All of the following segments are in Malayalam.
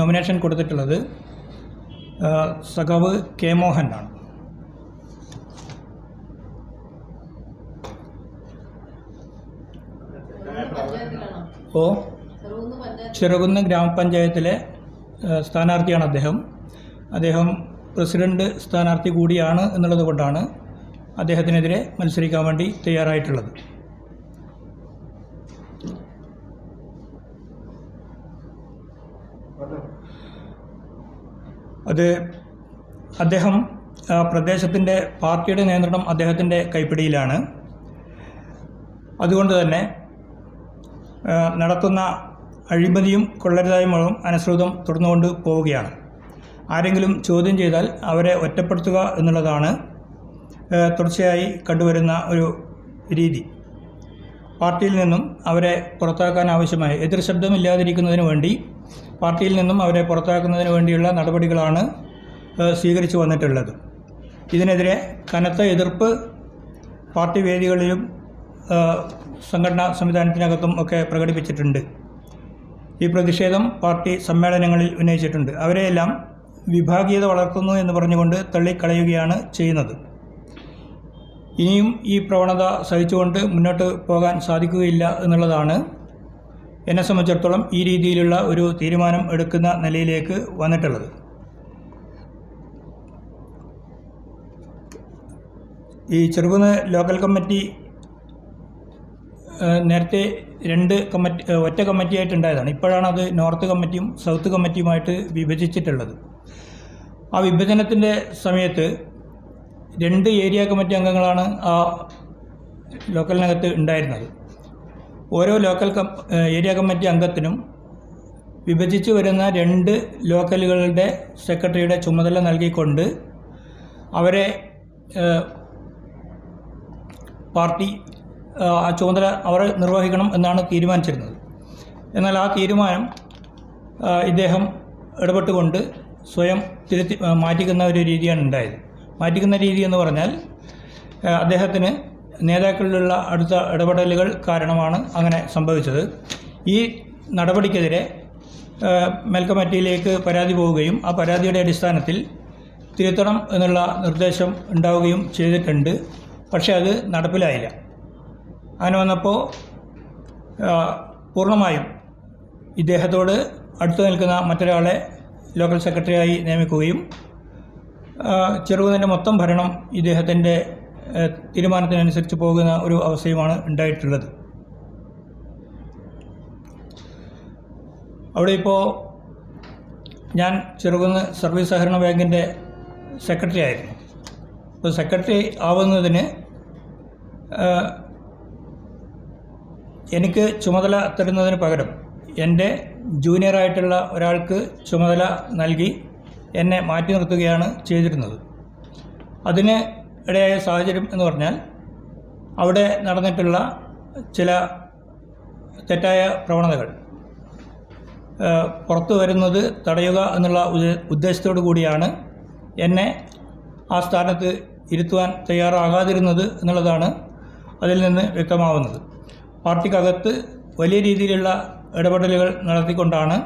നോമിനേഷൻ കൊടുത്തിട്ടുള്ളത് സഖാവ് കെ മോഹൻ ആണ്. ഓ ചെറുകുന്ന് ഗ്രാമപഞ്ചായത്തിലെ സ്ഥാനാർത്ഥിയാണ് അദ്ദേഹം. അദ്ദേഹം പ്രസിഡന്റ് സ്ഥാനാർത്ഥി കൂടിയാണ് എന്നുള്ളത് കൊണ്ടാണ് അദ്ദേഹത്തിനെതിരെ മത്സരിക്കാൻ വേണ്ടി തയ്യാറായിട്ടുള്ളത്. അത്. അദ്ദേഹം പ്രദേശത്തിന്റെ പാർട്ടിയുടെ നിയന്ത്രണം അദ്ദേഹത്തിന്റെ കൈപ്പിടിയിലാണ്. അതുകൊണ്ട് തന്നെ നടത്തുന്ന അഴിമതിയും കൊള്ളരുതായ്മകളും അനുസൃതം തുടർന്നുകൊണ്ട് പോവുകയാണ്. ആരെങ്കിലും ചോദ്യം ചെയ്താൽ അവരെ ഒറ്റപ്പെടുത്തുക എന്നുള്ളതാണ് തുടർച്ചയായി കണ്ടുവരുന്ന ഒരു രീതി. പാർട്ടിയിൽ നിന്നും അവരെ പുറത്താക്കാൻ ആവശ്യമായ എതിർ ശബ്ദമില്ലാതിരിക്കുന്നതിന് വേണ്ടി പാർട്ടിയിൽ നിന്നും അവരെ പുറത്താക്കുന്നതിന് വേണ്ടിയുള്ള നടപടികളാണ് സ്വീകരിച്ചു വന്നിട്ടുള്ളത്. ഇതിനെതിരെ കനത്ത എതിർപ്പ് പാർട്ടി വേദികളിലും സംഘടനാ സംവിധാനത്തിനകത്തും ഒക്കെ പ്രകടിപ്പിച്ചിട്ടുണ്ട്. ഈ പ്രതിഷേധം പാർട്ടി സമ്മേളനങ്ങളിൽ ഉന്നയിച്ചിട്ടുണ്ട്. അവരെയെല്ലാം വിഭാഗീയത വളർത്തുന്നു എന്ന് പറഞ്ഞുകൊണ്ട് തള്ളിക്കളയുകയാണ് ചെയ്യുന്നത്. ഇനിയും ഈ പ്രവണത സഹിച്ചുകൊണ്ട് മുന്നോട്ട് പോകാൻ സാധിക്കുകയില്ല എന്നുള്ളതാണ് എന്നെ സംബന്ധിച്ചിടത്തോളം ഈ രീതിയിലുള്ള ഒരു തീരുമാനം എടുക്കുന്ന നിലയിലേക്ക് വന്നിട്ടുള്ളത്. ഈ ചെറുകുന്ന് ലോക്കൽ കമ്മിറ്റി നേരത്തെ രണ്ട് കമ്മിറ്റി ഒറ്റ കമ്മിറ്റിയായിട്ടുണ്ടായതാണ്. ഇപ്പോഴാണ് അത് നോർത്ത് കമ്മിറ്റിയും സൗത്ത് കമ്മിറ്റിയുമായിട്ട് വിഭജിച്ചിട്ടുള്ളത്. ആ വിഭജനത്തിന്റെ സമയത്ത് രണ്ട് ഏരിയ കമ്മിറ്റി അംഗങ്ങളാണ് ആ ലോക്കലിനകത്ത് ഉണ്ടായിരുന്നത്. ഓരോ ലോക്കൽ ഏരിയ കമ്മിറ്റി അംഗത്തിനും വിഭജിച്ച് വരുന്ന രണ്ട് ലോക്കലുകളുടെ സെക്രട്ടറിയുടെ ചുമതല നൽകിക്കൊണ്ട് അവരെ പാർട്ടി ആ, ചുമതല അവർ നിർവഹിക്കണം എന്നാണ് തീരുമാനിച്ചിരുന്നത്. എന്നാൽ ആ തീരുമാനം ഇദ്ദേഹം ഇടപെട്ടുകൊണ്ട് സ്വയം തിരുത്തി മാറ്റിക്കുന്ന ഒരു രീതിയാണ് ഉണ്ടായത്. മാറ്റിക്കുന്ന രീതി എന്ന് പറഞ്ഞാൽ അദ്ദേഹത്തിന് നേതാക്കളിലുള്ള അടുത്ത ഇടപെടലുകൾ കാരണമാണ് അങ്ങനെ സംഭവിച്ചത്. ഈ നടപടിക്കെതിരെ മെൽക്കമറ്റിയിലേക്ക് പരാതി പോവുകയും ആ പരാതിയുടെ അടിസ്ഥാനത്തിൽ തിരുത്തണം എന്നുള്ള നിർദ്ദേശം ഉണ്ടാവുകയും ചെയ്തിട്ടുണ്ട്. പക്ഷേ അത് നടപ്പിലായില്ല. അങ്ങനെ വന്നപ്പോൾ പൂർണമായും ഇദ്ദേഹത്തോട് അടുത്ത് നിൽക്കുന്ന മറ്റൊരാളെ ലോക്കൽ സെക്രട്ടറിയായി നിയമിക്കുകയും ചെറുകുന്നതിന്റെ മൊത്തം ഭരണം ഇദ്ദേഹത്തിന്റെ തീരുമാനത്തിനനുസരിച്ച് പോകുന്ന ഒരു അവസ്ഥയുമാണ് ഉണ്ടായിട്ടുള്ളത്. അവിടെ ഇപ്പോൾ ഞാൻ ചെറുകുന്ന് സർവീസ് സഹകരണ ബാങ്കിന്റെ സെക്രട്ടറി ആയിരുന്നു. അപ്പോൾ സെക്രട്ടറി ആവുന്നതിന് എനിക്ക് ചുമതല തരുന്നതിന് പകരം എന്റെ ജൂനിയറായിട്ടുള്ള ഒരാൾക്ക് ചുമതല നൽകി എന്നെ മാറ്റി നിർത്തുകയാണ് ചെയ്തിരുന്നത്. അതിന് ഇടയായ സാഹചര്യം എന്ന് പറഞ്ഞാൽ അവിടെ നടന്നിട്ടുള്ള ചില തെറ്റായ പ്രവണതകൾ. പുറത്തു വരുന്നത് തടയുക എന്നുള്ള ഉദ്ദേ- ഉദ്ദേശത്തോടു കൂടിയാണ് എന്നെ ആ സ്ഥാനത്ത് ഇരുത്തുവാൻ തയ്യാറാകാതിരുന്നത് എന്നുള്ളതാണ് അതിൽ നിന്ന് വ്യക്തമാവുന്നത്. പാർട്ടിക്കകത്ത് വലിയ രീതിയിലുള്ള ഇടപെടലുകൾ നടത്തിക്കൊണ്ടാണ്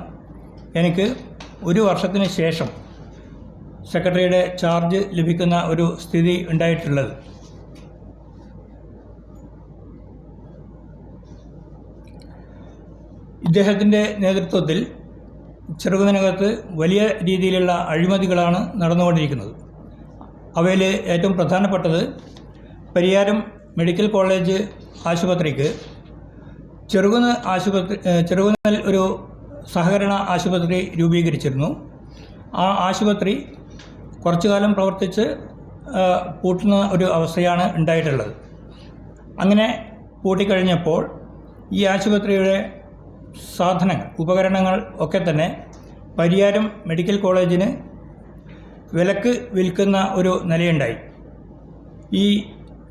എനിക്ക് ഒരു വർഷത്തിന് ശേഷം സെക്രട്ടറിയുടെ ചാർജ് ലഭിക്കുന്ന ഒരു സ്ഥിതി ഉണ്ടായിട്ടുള്ളത്. ഇദ്ദേഹത്തിന്റെ നേതൃത്വത്തിൽ ചെറുകുന്നതിനകത്ത് വലിയ രീതിയിലുള്ള അഴിമതികളാണ് നടന്നുകൊണ്ടിരിക്കുന്നത്. അവയിൽ ഏറ്റവും പ്രധാനപ്പെട്ടത് പരിയാരം മെഡിക്കൽ കോളേജ് ആശുപത്രിക്ക് ചെറുകുന്ന് ആശുപത്രി ചെറുകുന്നൽ ഒരു സഹകരണ ആശുപത്രി രൂപീകരിച്ചിരുന്നു. ആ ആശുപത്രി കുറച്ചു കാലം പ്രവർത്തിച്ച് പൂട്ടുന്ന ഒരു അവസ്ഥയാണ് ഉണ്ടായിട്ടുള്ളത്. അങ്ങനെ പൂട്ടിക്കഴിഞ്ഞപ്പോൾ ഈ ആശുപത്രിയുടെ സാധനങ്ങൾ ഉപകരണങ്ങൾ ഒക്കെ തന്നെ പരിയാരം മെഡിക്കൽ കോളേജിന് വിലക്ക് വിൽക്കുന്ന ഒരു നിലയുണ്ടായി. ഈ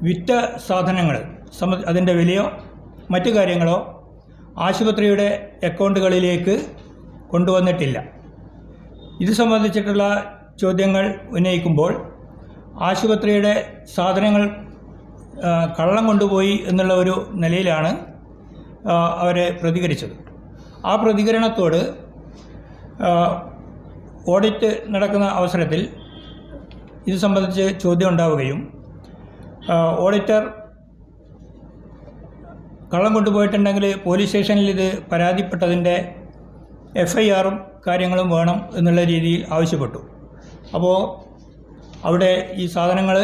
വിറ്റ സാധനങ്ങൾ സമ അതിന്റെ വിലയോ മറ്റു കാര്യങ്ങളോ ആശുപത്രിയുടെ അക്കൗണ്ടുകളിലേക്ക് കൊണ്ടുവന്നിട്ടില്ല. ഇത് സംബന്ധിച്ചിട്ടുള്ള ചോദ്യങ്ങൾ ഉന്നയിക്കുമ്പോൾ ആശുപത്രിയുടെ സാധനങ്ങൾ കള്ളം കൊണ്ടുപോയി എന്നുള്ള ഒരു നിലയിലാണ് അവരെ പ്രതികരിച്ചത്. ആ പ്രതികരണത്തോട് ഓഡിറ്റ് നടക്കുന്ന അവസരത്തിൽ ഇത് സംബന്ധിച്ച് ചോദ്യം ഉണ്ടാവുകയും ഓഡിറ്റർ കള്ളം കൊണ്ടുപോയിട്ടുണ്ടെങ്കിൽ പോലീസ് സ്റ്റേഷനിൽ ഇത് പരാതിപ്പെട്ടതിന്റെ എഫ് ഐ ആറും കാര്യങ്ങളും വേണം എന്നുള്ള രീതിയിൽ ആവശ്യപ്പെട്ടു. അപ്പോൾ അവിടെ ഈ സാധനങ്ങൾ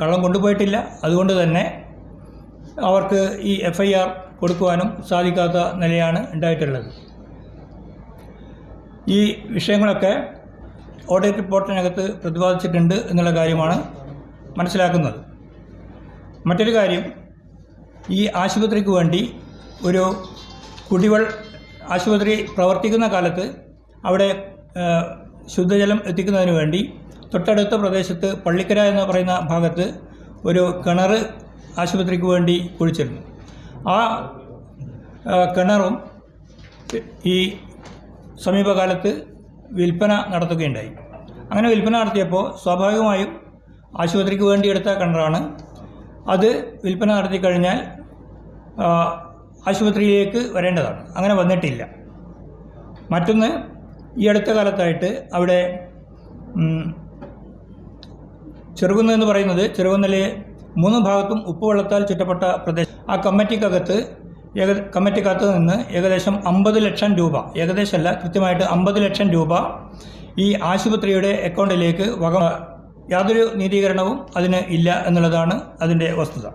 കള്ളം കൊണ്ടുപോയിട്ടില്ല. അതുകൊണ്ട് തന്നെ അവർക്ക് ഈ എഫ് ഐ ആർ കൊടുക്കുവാനും സാധിക്കാത്ത നിലയാണ് ഉണ്ടായിട്ടുള്ളത്. ഈ വിഷയങ്ങളൊക്കെ ഓഡിറ്റ് റിപ്പോർട്ടിനകത്ത് പ്രതിപാദിച്ചിട്ടുണ്ട് എന്നുള്ള കാര്യമാണ് മനസ്സിലാക്കുന്നത്. മറ്റൊരു കാര്യം ഈ ആശുപത്രിക്ക് വേണ്ടി ഒരു കുടിവെള്ള ആശുപത്രി പ്രവർത്തിക്കുന്ന കാലത്ത് അവിടെ ശുദ്ധജലം എത്തിക്കുന്നതിന് വേണ്ടി തൊട്ടടുത്ത പ്രദേശത്ത് പള്ളിക്കര എന്ന് പറയുന്ന ഭാഗത്ത് ഒരു കിണർ ആശുപത്രിക്ക് വേണ്ടി കുഴിച്ചിരുന്നു. ആ കിണറും ഈ സമീപകാലത്ത് വിൽപ്പന നടത്തുകയുണ്ടായി. അങ്ങനെ വിൽപ്പന നടത്തിയപ്പോൾ സ്വാഭാവികമായും ആശുപത്രിക്ക് വേണ്ടി എടുത്ത കിണറാണ്. അത് വിൽപ്പന നടത്തി കഴിഞ്ഞാൽ ആശുപത്രിയിലേക്ക് വരേണ്ടതാണ്. അങ്ങനെ വന്നിട്ടില്ല. മറ്റൊന്ന് ഈ അടുത്ത കാലത്തായിട്ട് അവിടെ ചെറുകുന്ന് എന്ന് പറയുന്നത് ചെറുകുന്നിലെ മൂന്ന് ഭാഗത്തും ഉപ്പുവെള്ളത്താൽ ചുറ്റപ്പെട്ട പ്രദേശം. ആ കമ്മിറ്റിക്കകത്ത് ഏക കമ്മിറ്റിക്കകത്ത് നിന്ന് ഏകദേശം അമ്പത് ലക്ഷം രൂപ ഏകദേശമല്ല കൃത്യമായിട്ട് അമ്പത് ലക്ഷം രൂപ ഈ ആശുപത്രിയുടെ അക്കൗണ്ടിലേക്ക് വക യാതൊരു നീതീകരണവും അതിന് ഇല്ല എന്നുള്ളതാണ് അതിന്റെ വസ്തുത.